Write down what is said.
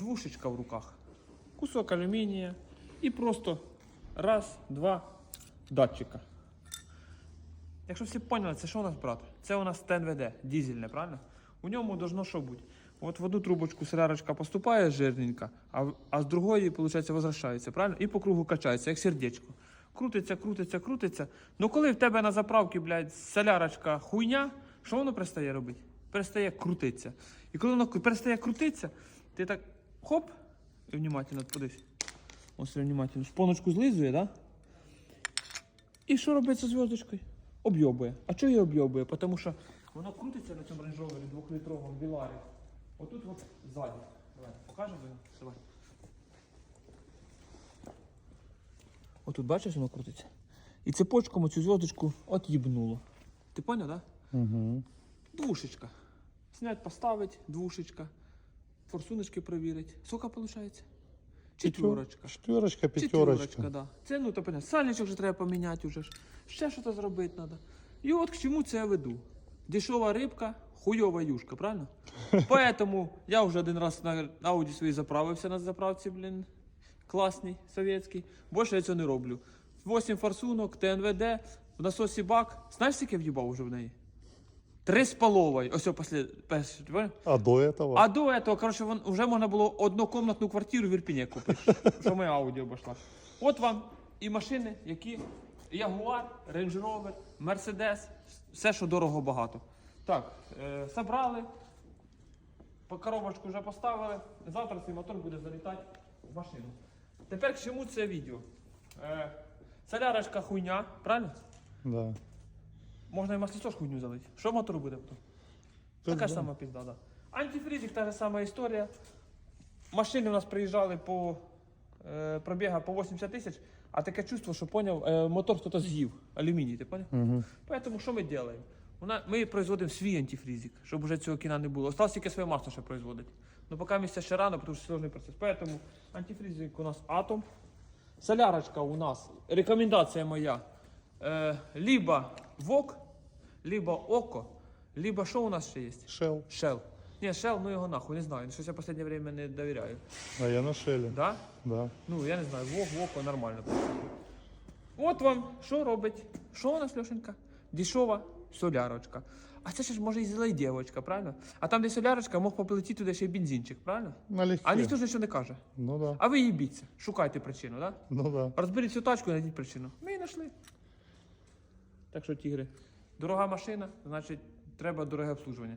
двушечка в руках, кусок алюмінія і просто раз, два датчика. Якщо всі поняли, це що у нас, брат? Це у нас ТНВД, дізельне, правильно? У ньому должно що бути? От в одну трубочку солярочка поступає жирненька, а, а з другої, виходить, возвращається, правильно? І по кругу качається, як сердечко. Крутиться, крутиться, крутиться. Ну коли в тебе на заправці, блядь, солярочка хуйня, що воно перестає робити? Перестає крутитися. І коли воно перестає крутитися, ти так хоп, і внимательно подивись. Ось внимательно. Шпоночку злизує? Да? І що робиться з зв'язочкою? Об'єбує. А чого її об'єбує? Тому що воно крутиться на цьому рейнджовері двохлітровому біларі. Отут от ззаді. Давай, покажемо його? Давай. Отут бачиш, воно крутиться. І цепочком цю зв'язочку от їбнуло. Ти поняв, так? Да? Угу. Двушечка. Снять, поставить, двушечка. Форсуночки провірить. Скільки виходить? Четверочка. Четверочка, Четверочка, пятерочка. да. Це ну то понятно. Сальничок вже треба поміняти вже ж. Ще щось зробити треба. І от к чому це я веду. Дешова рибка, хуйова юшка, правильно? Поэтому я вже один раз на ауді свої заправився на заправці, блін. Класний, совєтський. Більше я цього не роблю. 8 форсунок, ТНВД, в насосі бак. Знаєш, скільки я в'їбав вже в неї? Три з половою. Ось після? А до этого? А до этого, вон, вже можна було однокомнатну квартиру в Ірпіні купити, що моя Ауді обійшла. От вам і машини, які Ягуар, Range Rover, Mercedes, все, що дорого багато. Так, е, собрали, по коробочку вже поставили. Завтра цей мотор буде залітати в машину. Тепер к чому це відео? Е, солярочка хуйня, правильно? Да. Можна і маслісос хуйню залити. Що мотору буде потім? Така ж сама пізда, да. Антифризик, та ж сама історія. Машини у нас приїжджали по е, пробіга по 80 тисяч, а таке чувство, що поняв, е, мотор хтось з'їв. Алюміній, ти поняв? Угу. Поэтому що ми робимо? Вона, ми производимо свій антифризик, щоб вже цього кіна не було. Осталось тільки своє масло ще производити. Ну поки місця ще рано, тому що сложний процес. Поэтому антифризик у нас атом. Солярочка у нас, рекомендація моя. Е, либо ВОК, либо ОКО, либо що у нас ще є? Шел. Shell. Ні, Shell, ну його нахуй, не знаю. Щось я в останнє время не довіряю. А я на шеле. Да? Да. Ну, я не знаю, вог, воко, нормально. От вам, що робить? Що у нас, Льошенька? Дешова солярочка. А це ще ж може і злий дівочка, правильно? А там, де солярочка, мог поплетіти туди ще й бензинчик, правильно? Налегке. А ніхто ж нічого не каже. Ну да. А ви їбіться, шукайте причину, да? Ну да. Розберіть цю тачку і знайдіть причину. Ми її знайшли. Так що, тігри, дорога машина, значить, треба дороге обслуживання.